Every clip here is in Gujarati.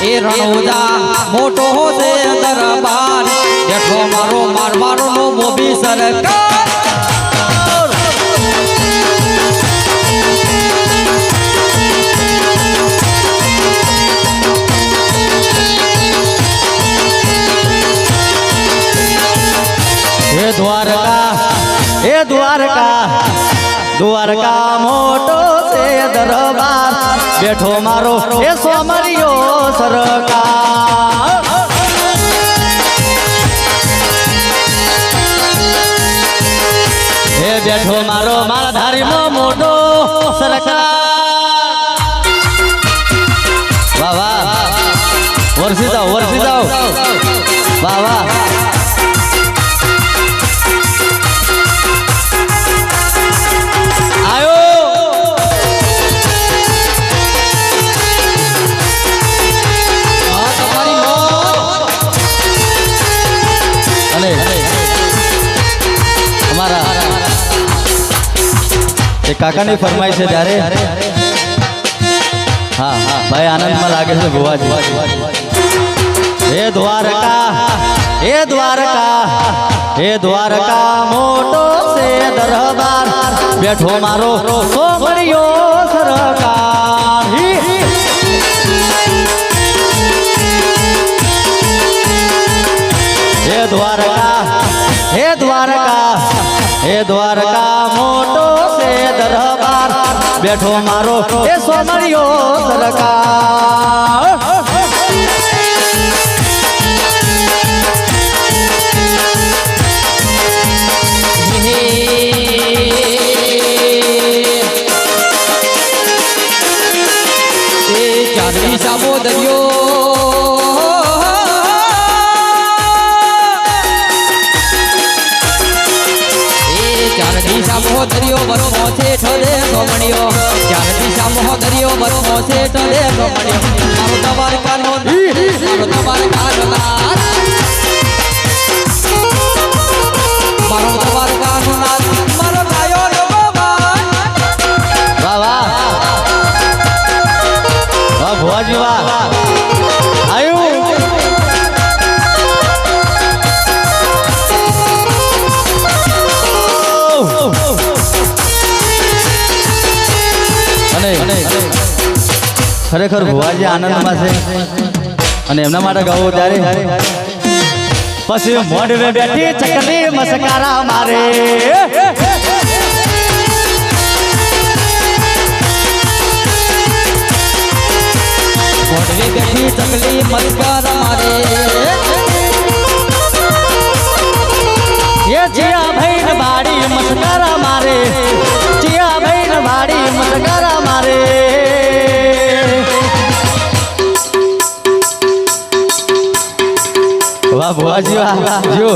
રણુજા મોટો છે દરબાર. બેઠો મારો મારવાડો નો મોભી સરકાર. હે દ્વારકા હે દ્વારકા. દ્વારકા મોટો છે દરબાર. બેઠો મારો એ સોમરિયો સરકાર. હે બેઠો મારો, મારા ધારીનો મોટો સરકાર. વાહ વાહ. વરસી જાઓ વરસી જાઓ. વાહ વાહ. એ કાકાની ફરમાઈ છે ત્યારે હા હા. ભાઈ આનંદમાં લાગે છે ભુવાજી. હે દ્વારકા હે દ્વારકા હે દ્વારકા મોટો છે દરબાર. બેઠો મારો સોમરિયો સરકાર. હી, દ્વારકા હે દ્વારકા હે દ્વારકા મોટો બેઠો મારો. એ સોમરિયો સરકાર. સામો દરિયો બરો મોસે ઠરે ગમણિયો ચાંદની સામો દરિયો બરો મોસે ઠરે ગમણિયો મારો તમાર કાનો મારો તમાર કાનો મારો તમાર કાનો મારો ગાયો નો બાબા વાહ વાહ. વાહ ભુવાજી વાહ. ખરેખર ભુવાજી આનંદમાં છે. અને એમના માટે ગાવું ત્યારે પછી મોઢવે બેઠી ચકલી મસકારા મારે. મોઢવે બેઠી ચકલી મસકારા મારે. વાહ ભુવાજી વાહ જો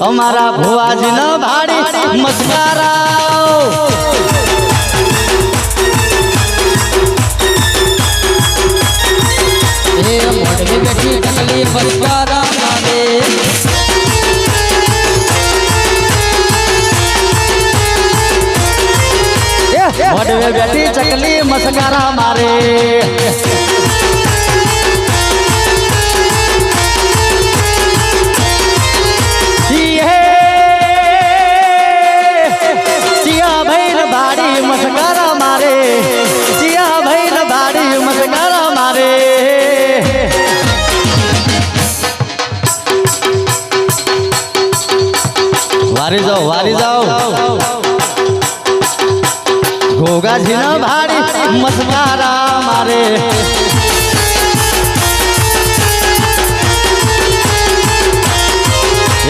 અમારા ભુવાજી ન ભાડી મસ્કારા એ મોઢવે બેઠી ચકલી મસ્કર મારે. વારી જાઓ વારી જાઓ. ઘોગાજી ના ભાડી મસમારા મારે.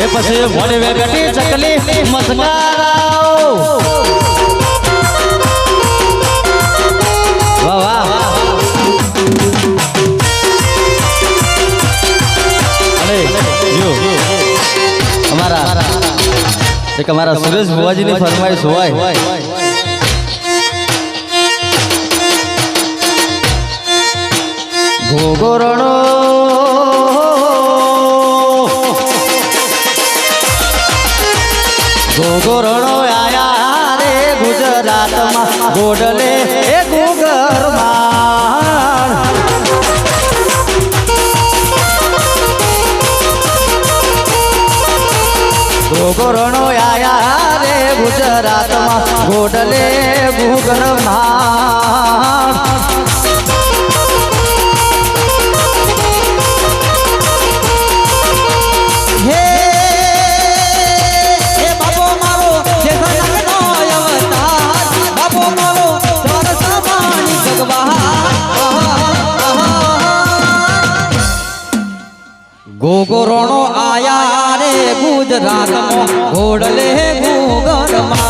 એ પછી મોડે વેગટી ચકલી મસ્કારાઓ એક અમારા સુરેશ ભુવાજીની ફરમાઈશ હોય. ઘોઘરણો ઘોઘરણો આયા રે ગુજરાતમાં. ગોડલે મારો સરસમાની ભગવાન. ગોગોરણો આયા રે ગુજરાતમાં. ઘોડલે ગુગરમાં